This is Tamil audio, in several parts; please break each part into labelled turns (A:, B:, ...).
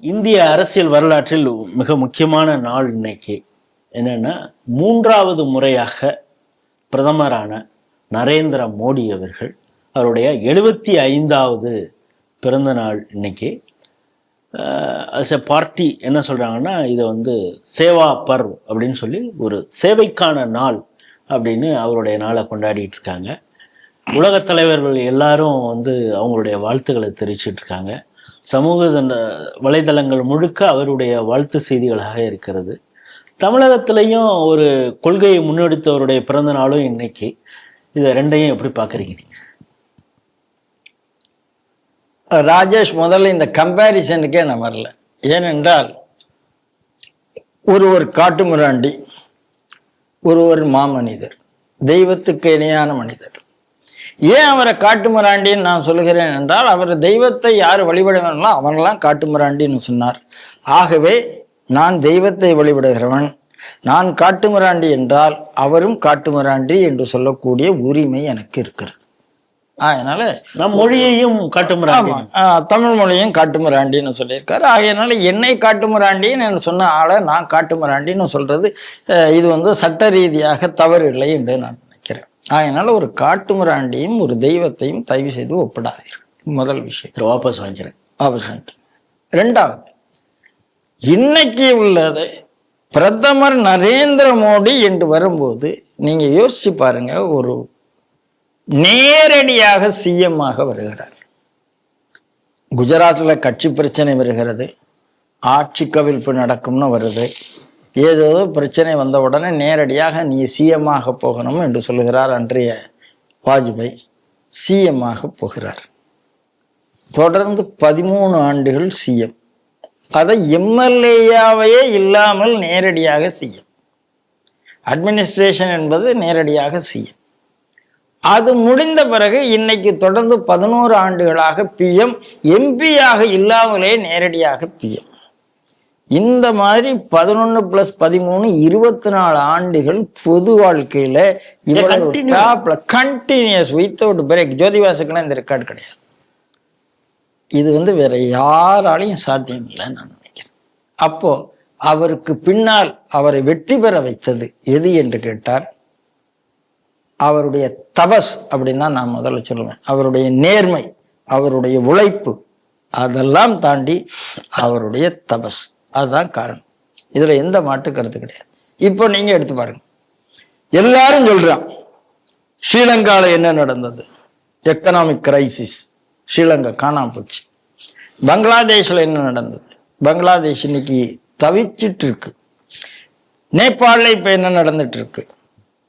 A: இந்திய அரசியல் வரலாற்றில் மிக முக்கியமான நாள் இன்னைக்கு. என்னன்னா மூன்றாவது முறையாக பிரதமரான நரேந்திர மோடி அவர்கள் அவருடைய எழுபத்தி ஐந்தாவது பிறந்த நாள் இன்னைக்கு. அஸ் எ பார்ட்டி என்ன சொல்கிறாங்கன்னா இதை வந்து சேவா பர்வ் அப்படின்னு சொல்லி ஒரு சேவைக்கான நாள் அப்படின்னு அவருடைய நாளை கொண்டாடிட்டு இருக்காங்க. உலகத் தலைவர்கள் எல்லாரும் வந்து அவங்களுடைய வாழ்த்துக்களை தெரிவிச்சிட்டு இருக்காங்க. சமூக தண்ட- வலைதளங்கள் முழுக்க அவருடைய வாழ்த்து செய்திகளாக இருக்கிறது. தமிழகத்திலையும் ஒரு கொள்கையை முன்னெடுத்தவருடைய பிறந்த நாளும் இன்னைக்கு. இதை ரெண்டையும் எப்படி பார்க்குறீங்க நீங்கள்
B: ராஜேஷ் முதல்ல இந்த கம்பேரிசனுக்கே நான் வரல. ஏனென்றால் ஒருவர் காட்டுமிராண்டி ஒருவர் மாமனிதர் தெய்வத்துக்கு இணையான மனிதர். ஏன் அவரை காட்டுமிராண்டின்னு நான் சொல்லுகிறேன் என்றால் அவர் தெய்வத்தை யார் வழிபட வேணும்னா அவனெல்லாம் காட்டுமிராண்டின்னு சொன்னார். ஆகவே நான் தெய்வத்தை வழிபடுகிறவன். நான் காட்டுமிராண்டி என்றால் அவரும் காட்டுமிராண்டி என்று சொல்லக்கூடிய உரிமை எனக்கு இருக்கிறது. அதனால
A: நம் மொழியையும் காட்டுமிராண்டி.
B: தமிழ் மொழியும் காட்டுமிராண்டின்னு சொல்லியிருக்காரு. ஆகையினால என்னை காட்டுமிராண்டின்னு சொன்ன ஆளை நான் காட்டுமிராண்டின்னு சொல்றது இது வந்து சட்ட ரீதியாக தவறு இல்லை என்று நான் ஆகையினால ஒரு காட்டுமிராண்டியும் ஒரு தெய்வத்தையும் தயவு செய்து ஒப்பிடாதீர்கள். முதல் விஷயம்.
A: வாபஸ் வாங்கிக்கிறேன்.
B: அவசியம் ரெண்டாவது இன்னைக்கு உள்ளது பிரதமர் நரேந்திர மோடி என்று வரும்போது நீங்க யோசிச்சு பாருங்க ஒரு நேரடியாக சிஎம் ஆக வருகிறார். குஜராத்ல கட்சி பிரச்சனை வருகிறது ஆட்சி கவிழ்ப்பு நடக்கும்னு வருது ஏதோ பிரச்சனை வந்த உடனே நேரடியாக நீ சிஎம் ஆக போகணும் என்று சொல்லுகிறார் அன்றைய வாஜ்பாய். சிஎம் ஆக போகிறார். தொடர்ந்து பதிமூணு ஆண்டுகள் சிஎம் அதை எம்எல்ஏயாவையே இல்லாமல் நேரடியாக சிஎம் அட்மினிஸ்ட்ரேஷன் என்பது நேரடியாக சிஎம் அது முடிந்த பிறகு இன்னைக்கு தொடர்ந்து பதினோரு ஆண்டுகளாக பிஎம் எம்பியாக இல்லாமலே நேரடியாக பிஎம் இந்த மாதிரி பதினொன்னு பிளஸ் பதிமூணு இருபத்தி நாலு ஆண்டுகள் பொது வாழ்க்கையில இவ்வளவு கண்டினியூஸ் வித்தவுட் பிரேக் ஜோதிவாசுக்கெல்லாம் இந்த ரெக்கார்டு கிடையாது. இது வந்து வேற யாராலையும் சாத்தியம் இல்லைன்னு நான் நினைக்கிறேன். அப்போ அவருக்கு பின்னால் அவரை வெற்றி பெற வைத்தது எது என்று கேட்டார்? அவருடைய தபஸ் அப்படின்னு தான் நான் முதல்ல சொல்லுவேன். அவருடைய நேர்மை அவருடைய உழைப்பு அதெல்லாம் தாண்டி அவருடைய தபஸ். அதுதான் காரணம். இதுல எந்த மாட்டு கருத்து கிடையாது. இப்போ நீங்க எடுத்து பாருங்க. எல்லாரும் சொல்றான் ஸ்ரீலங்கால என்ன நடந்தது? எக்கனாமிக் கிரைசிஸ் ஸ்ரீலங்கா காணாம போச்சு. பங்களாதேஷ்ல என்ன நடந்தது? பங்களாதேஷ் இன்னைக்கு தவிச்சிட்டு இருக்கு. நேபாளில் இப்போ என்ன நடந்துட்டு இருக்கு?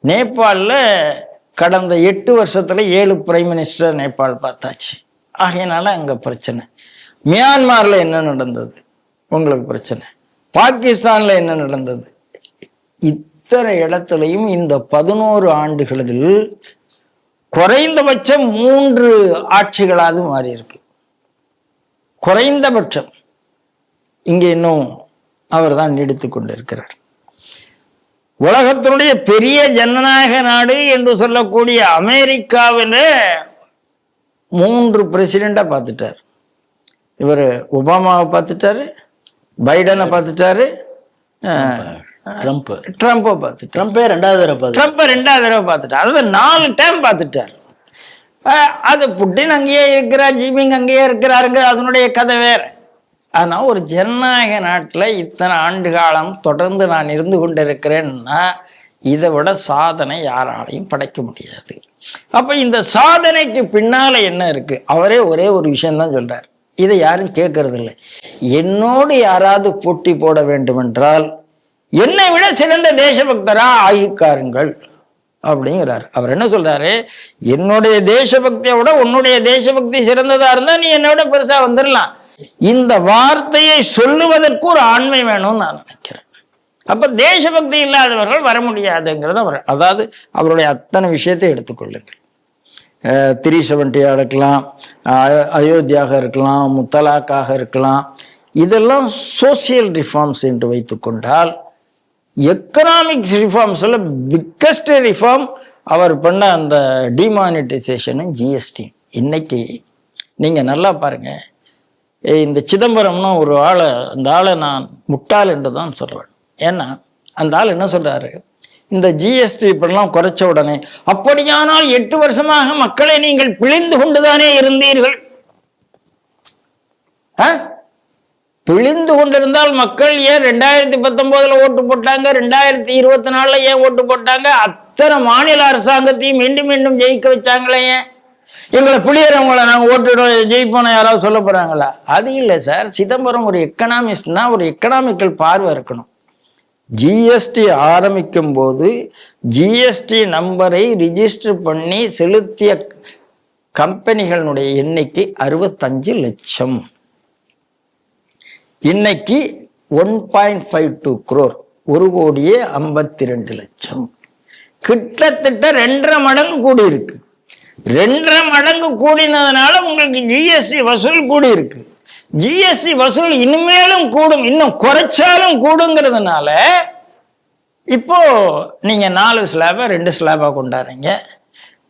B: நேபாளில் கடந்த எட்டு வருஷத்துல ஏழு பிரைம் மினிஸ்டர் நேபாள் பார்த்தாச்சு. ஆகையினால அங்க பிரச்சனை. மியான்மார்ல என்ன நடந்தது? உங்களுக்கு பிரச்சனை. பாகிஸ்தான்ல என்ன நடந்தது? இத்தனை இடத்துலையும் இந்த பதினோரு ஆண்டுகளில் குறைந்தபட்சம் மூன்று ஆட்சிகளாவது மாறி இருக்கு குறைந்தபட்சம். இங்க இன்னும் அவர் தான் நீடித்து கொண்டிருக்கிறார். உலகத்தினுடைய பெரிய ஜனநாயக நாடு என்று சொல்லக்கூடிய அமெரிக்காவில் மூன்று பிரசிடெண்டா பார்த்துட்டார். இவர் ஒபாமாவை பார்த்துட்டாரு பைடனை பார்த்துட்டாரு.
A: ட்ரம்ப்
B: ட்ரம்ப்பை பார்த்துட்டார்.
A: ட்ரம்ப்பே ரெண்டாவது தடவை பார்த்து
B: ட்ரம்ப்பை ரெண்டாவது தடவை பார்த்துட்டார். அதாவது நாலு டைம் பார்த்துட்டார். அது புட்டின் அங்கேயே இருக்கிறார் ஜிமிங் அங்கேயே இருக்கிறாருங்க அதனுடைய கதை வேற. ஆனா ஒரு ஜனநாயக நாட்டுல இத்தனை ஆண்டு காலம் தொடர்ந்து நான் இருந்து கொண்டிருக்கிறேன்னா இதை விட சாதனை யாராலையும் படைக்க முடியாது. அப்ப இந்த சாதனைக்கு பின்னால என்ன இருக்கு? அவரே ஒரே ஒரு விஷயம்தான் சொல்றார். இதை யாரும் கேட்கறதில்லை. என்னோடு யாராவது போட்டி போட வேண்டுமென்றால் என்னை விட சிறந்த தேசபக்தரா ஆகிக்காருங்கள் அப்படிங்கிறார். அவர் என்ன சொல்றாரு? என்னுடைய தேசபக்தியை விட உன்னுடைய தேசபக்தி சிறந்ததா இருந்தா நீ என்னை விட பெருசா வந்துடலாம் இந்த வார்த்தையை சொல்லுவதற்கு ஒரு ஆண்மை வேணும்னு நான் நினைக்கிறேன். அப்ப தேசபக்தி இல்லாதவர்கள் வர முடியாதுங்கிறது அவர் அதாவது அவருடைய அத்தனை விஷயத்தை எடுத்துக்கொள்ளுங்கள். த்ரீ செவன்ட்டியாக இருக்கலாம் அயோத்தியாக இருக்கலாம் முத்தலாக்காக இருக்கலாம். இதெல்லாம் சோசியல் ரிஃபார்ம்ஸ் என்று வைத்துக்கொண்டால் எக்கனாமிக்ஸ் ரிஃபார்ம்ஸில் பிக்கஸ்ட் ரிஃபார்ம் அவர் பண்ண அந்த டிமானிட்டைசேஷனும் ஜிஎஸ்டி இன்னைக்கு நீங்கள் நல்லா பாருங்கள் இந்த சிதம்பரம்னு ஒரு ஆளை அந்த ஆளை நான் முட்டாள் என்று தான் சொல்லுவேன் ஏன்னா அந்த ஆள் என்ன சொல்கிறாரு இந்த ஜிஎஸ்டி இப்படிலாம் குறைச்ச உடனே அப்படியானால் எட்டு வருஷமாக மக்களை நீங்கள் பிழிந்து கொண்டுதானே இருந்தீர்கள்? ஆ? பிழிந்து கொண்டிருந்தால் மக்கள் ஏன் ரெண்டாயிரத்தி பத்தொன்பதுல ஓட்டு போட்டாங்க ரெண்டாயிரத்தி இருபத்தி நாலுல ஏன் ஓட்டு போட்டாங்க? அத்தனை மாநில அரசாங்கத்தையும் மீண்டும் மீண்டும் ஜெயிக்க வச்சாங்களே ஏன்? எங்களை புளியறவங்கள நாங்க ஓட்டுடோம் ஜெயிப்போம் யாராவது சொல்ல போறாங்களா? அது இல்லை சார். சிதம்பரம் ஒரு எக்கனாமிஸ்ட்னா ஒரு எக்கனாமிக்கல் பார்வை இருக்கணும். ஜிஎஸ்டி ஆரம்பிக்கும் போது ஜிஎஸ்டி நம்பரை ரிஜிஸ்டர் பண்ணி செலுத்திய கம்பெனிகளுடைய எண்ணிக்கை அறுபத்தஞ்சு லட்சம். இன்னைக்கு one point five two crore ஒரு கோடியே ஐம்பத்தி ரெண்டு லட்சம். கிட்டத்தட்ட ரெண்டரை மடங்கு கூடி இருக்கு ரெண்டரை மடங்கு கூடினதுனால உங்களுக்கு ஜிஎஸ்டி வசூல் கூடி இருக்கு ஜிஎஸ்டி வசூல் இனிமேலும் கூடும் இன்னும் குறைச்சாலும் கூடுங்கிறதுனால இப்போ நீங்க நாலு ஸ்லாபை ரெண்டு ஸ்லாபா கொண்டாடுறீங்க.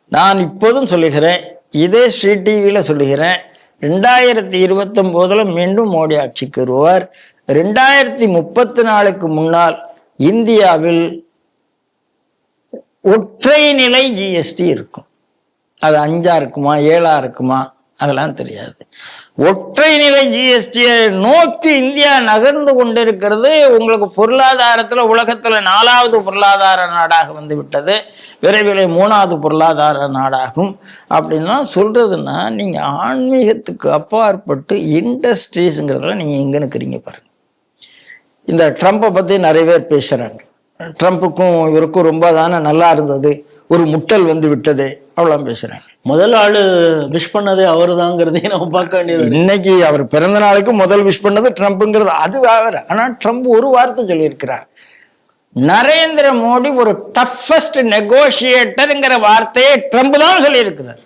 B: நான் இப்போதும் சொல்லுகிறேன் இதே ஸ்ரீ டிவியில சொல்லுகிறேன் ரெண்டாயிரத்தி இருபத்தொம்போதுல மீண்டும் மோடி ஆட்சிக்கு வருவார். ரெண்டாயிரத்தி முப்பத்தி நாலுக்கு முன்னால் இந்தியாவில் ஒற்றை நிலை ஜிஎஸ்டி இருக்கும். அது அஞ்சா இருக்குமா ஏழா இருக்குமா அதெல்லாம் தெரியாது. ஒற்றை நிலை ஜிஎஸ்டியை நோக்கி இந்தியா நகர்ந்து கொண்டிருக்கிறது. உங்களுக்கு பொருளாதாரத்தில் உலகத்தில் நாலாவது பொருளாதார நாடாக வந்து விட்டது விரைவில் மூணாவது பொருளாதார நாடாகும். அப்படின்லாம் சொல்கிறதுன்னா நீங்கள் ஆன்மீகத்துக்கு அப்பாற்பட்டு இண்டஸ்ட்ரீஸுங்கிறதுல நீங்கள் எங்க நிற்கிறீங்க பாருங்கள் இந்த ட்ரம்ப்பை பற்றி நிறைய பேர் பேசுகிறாங்க ட்ரம்ப்புக்கும் இவருக்கும் ரொம்ப தானே நல்லா இருந்தது. ஒரு முட்டல் வந்து விட்டது. அவ்வளோ பேசுகிறாங்க
A: முதல் ஆளு விஷ் பண்ணதே அவருதாங்கிறதையும் நம்ம பார்க்க வேண்டியது.
B: இன்னைக்கு அவர் பிறந்த நாளுக்கு முதல் விஷ் பண்ணது ட்ரம்ப்ங்கிறது அது வேற ஆனா ட்ரம்ப் ஒரு வார்த்தை சொல்லியிருக்கிறார். நரேந்திர மோடி ஒரு டஃபஸ்ட் நெகோசியேட்டர்ங்கிற வார்த்தையை ட்ரம்ப் தான் சொல்லியிருக்கிறார்.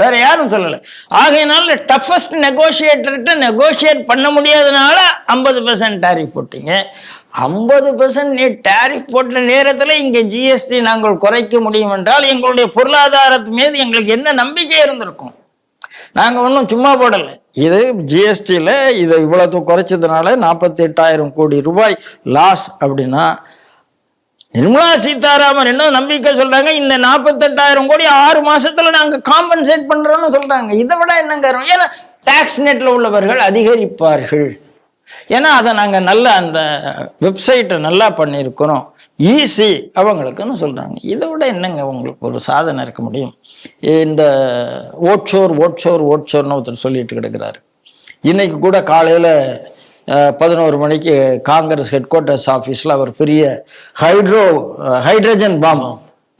B: வேற யாரும் சொல்லல. ஆகையினால டஃபஸ்ட் நெகோசியேட்டர்கிட்ட நெகோசியேட் பண்ண முடியாதனால ஐம்பது பெர்சன்ட் டேரிஃப் போட்டீங்க. ஐம்பது பெர்சன்ட் நீ டேரிஃப் போட்ட நேரத்தில் இங்கே ஜிஎஸ்டி நாங்கள் குறைக்க முடியும் என்றால் எங்களுடைய பொருளாதாரத்து மீது எங்களுக்கு என்ன நம்பிக்கை இருந்திருக்கும்? நாங்கள் ஒன்றும் சும்மா போடலை. இது ஜிஎஸ்டியில் இதை இவ்வளவு குறைச்சதுனால நாற்பத்தி எட்டாயிரம் கோடி ரூபாய் லாஸ் அப்படின்னா நிர்மலா சீதாராமன் என்ன நம்பிக்கை சொல்றாங்க? இந்த நாற்பத்தெட்டாயிரம் கோடி ஆறு மாசத்துல நாங்க காம்பன்சேட் பண்றோம்னு சொல்றாங்க. இதை விட என்னங்க? ஏன்னா டாக்ஸ் நெட்ல உள்ளவர்கள் அதிகரிப்பார்கள். ஏன்னா அதை நாங்கள் நல்ல அந்த வெப்சைட்டை நல்லா பண்ணியிருக்கிறோம். ஈஸி அவங்களுக்குன்னு சொல்கிறாங்க இதை விட என்னங்க உங்களுக்கு ஒரு சாதனை இருக்க முடியும்? இந்த ஓட்சோர் ஓட்சோர் ஓட்சோர்னு ஒருத்தர் சொல்லிட்டு கிடக்கிறாரு. இன்னைக்கு கூட காலையில் பதினோரு மணிக்கு காங்கிரஸ் ஹெட் குவார்ட்டர்ஸ் ஆஃபீஸில் அவர் பெரிய ஹைட்ரோ ஹைட்ரஜன் பாம்பு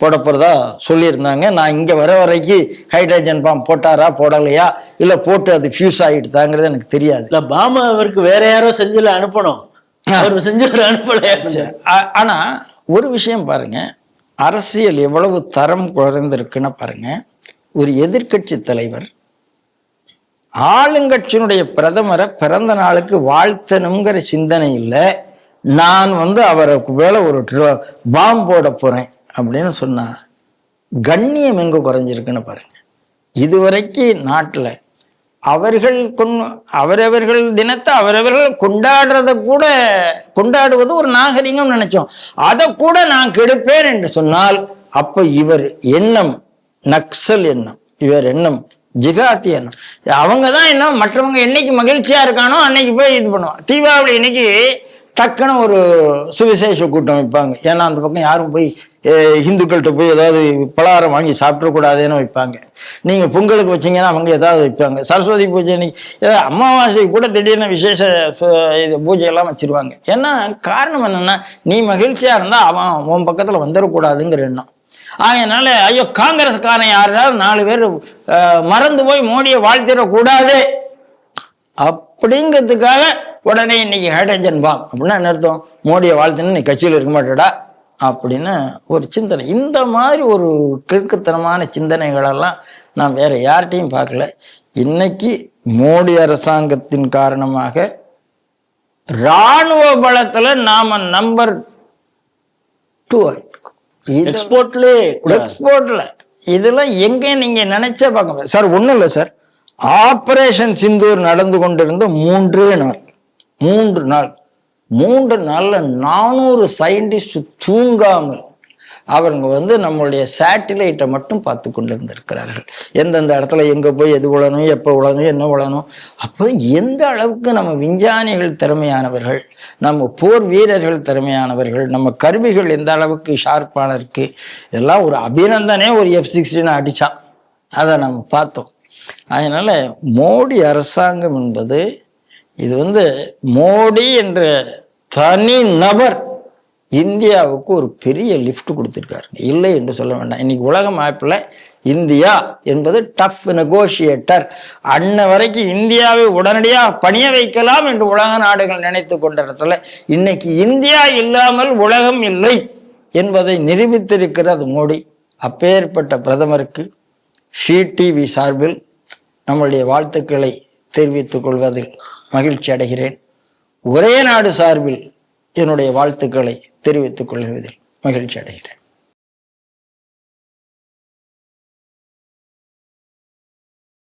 B: போட போகிறதா சொல்லியிருந்தாங்க. நான் இங்கே வர வரைக்கும் ஹைட்ரஜன் பாம் போட்டாரா போடலையா? இல்லை போட்டு அது ஃபியூஸ் ஆகிட்டுதாங்கிறது எனக்கு தெரியாது.
A: இல்ல பாம அவருக்கு வேற யாரோ செஞ்சுல அனுப்பணும். அவர் செஞ்சவர் அனுப்பலையா
B: ஆ- ஆனா ஒரு விஷயம் பாருங்க. அரசியல் எவ்வளவு தரம் குறைந்திருக்குன்னு பாருங்க. ஒரு எதிர்க்கட்சி தலைவர் ஆளுங்கட்சியினுடைய பிரதமரை பிறந்த நாளுக்கு வாழ்த்தணுங்கிற சிந்தனை இல்லை. நான் வந்து அவருக்கு மேல ஒரு ட்ர- பாம் போட போறேன். அப்படின்னு சொன்னால் கண்ணியம் எங்கே குறைஞ்சிருக்குன்னு பாருங்கள் இதுவரைக்கும் நாட்டில் அவர்கள் கொண் அவரவர்கள் தினத்தை அவரவர்கள் கொண்டாடுறத கூட கொண்டாடுவது ஒரு நாகரிகம் நினைச்சோம். அதை கூட நான் கெடுப்பேன் என்று சொன்னால் அப்ப இவர் எண்ணம் நக்சல் எண்ணம் இவர் எண்ணம் ஜிகாத்தி எண்ணம். அவங்க தான் என்ன மற்றவங்க என்னைக்கு மகிழ்ச்சியா இருக்கானோ அன்னைக்கு போய் இது பண்ணுவான். தீபாவளி இன்னைக்கு டக்குன்னு ஒரு சுவிசேஷ கூட்டம் வைப்பாங்க. ஏன்னா அந்த பக்கம் யாரும் போய் ஹிந்துக்கள்கிட்ட இந்துக்கள்கிட்ட போய் ஏதாவது பலகாரம் வாங்கி சாப்பிடக்கூடாதுன்னு வைப்பாங்க. நீங்கள் பொங்கலுக்கு வச்சீங்கன்னா அவங்க ஏதாவது வைப்பாங்க. சரஸ்வதி பூஜை அன்னைக்கு ஏதாவது கூட திடீர்னு விசேஷ சு- இது பூஜையெல்லாம் வச்சுருவாங்க. ஏன்னா காரணம் என்னென்னா நீ மகிழ்ச்சியாக இருந்தால் அவன் உன் பக்கத்தில் வந்துடக்கூடாதுங்கிற எண்ணம். அதனால ஐயோ காங்கிரஸ்காரன் யாராவது நாலு பேர் மறந்து போய் மோடியை வாழ்த்திடக்கூடாது. அப்படிங்கிறதுக்காக உடனே இன்னைக்கு ஹைட்ரஜன் பாம் அப்படின்னா என்ன அர்த்தம்? மோடியை வாழ்த்துன்னு நீ கட்சியில் இருக்க மாட்டேடா அப்படின்னு ஒரு சிந்தனை. இந்த மாதிரி ஒரு கிறுக்குத்தனமான சிந்தனைகளெல்லாம் நான் வேற யார்கிட்டையும் பார்க்கல. இன்னைக்கு மோடி அரசாங்கத்தின் காரணமாக ராணுவ பலத்துல நாம நம்பர் டூ
A: எக்ஸ்போர்ட்லயே
B: எக்ஸ்போர்ட்ல இதெல்லாம் எங்க நீங்க நினைச்சே பார்க்க சார் ஒண்ணும் இல்லை சார். ஆபரேஷன் சிந்தூர் நடந்து கொண்டிருந்த மூன்றே நாள். மூன்று நாள். மூன்று நாளில் நானூறு சயின்டிஸ்ட் தூங்காமல் அவங்க வந்து நம்மளுடைய சேட்டிலைட்டை மட்டும் பார்த்து கொண்டு இருந்திருக்கிறார்கள் எந்தெந்த இடத்துல எங்கே போய் எது உழணும் எப்போ உழணும் என்ன உழணும். அப்போ எந்த அளவுக்கு நம்ம விஞ்ஞானிகள் திறமையானவர்கள் நம்ம போர் வீரர்கள் திறமையானவர்கள் நம்ம கருவிகள் எந்த அளவுக்கு ஷார்ப்பான இருக்கு இதெல்லாம் ஒரு அபிநந்தனே ஒரு எஃப் சிக்ஸ்டின்னு அடித்தான் அதை நம்ம பார்த்தோம். அதனால் மோடி அரசாங்கம் என்பது இது வந்து மோடி என்ற தனி நபர் இந்தியாவுக்கு ஒரு பெரிய லிஃப்ட் கொடுத்துருக்காரு. இல்லை என்று சொல்ல வேண்டாம். இன்னைக்கு உலக மேப்பில் இந்தியா என்பது டஃப் நெகோஷியேட்டர் அன்ன வரைக்கும் இந்தியாவை உடனடியாக பணிய வைக்கலாம் என்று உலக நாடுகள் நினைத்து கொண்ட இடத்துல இன்னைக்கு இந்தியா இல்லாமல் உலகம் இல்லை என்பதை நிரூபித்திருக்கிறது மோடி. அப்பேற்பட்ட பிரதமருக்கு ஷீ டிவி சார்பில் நம்முடைய வாழ்த்துக்களை தெரிவித்துக் கொள்வதில் மகிழ்ச்சி அடைகிறேன். ஒரே நாடு சார்பில் என்னுடைய வாழ்த்துக்களை தெரிவித்துக் கொள்வதில் மகிழ்ச்சி அடைகிறேன்.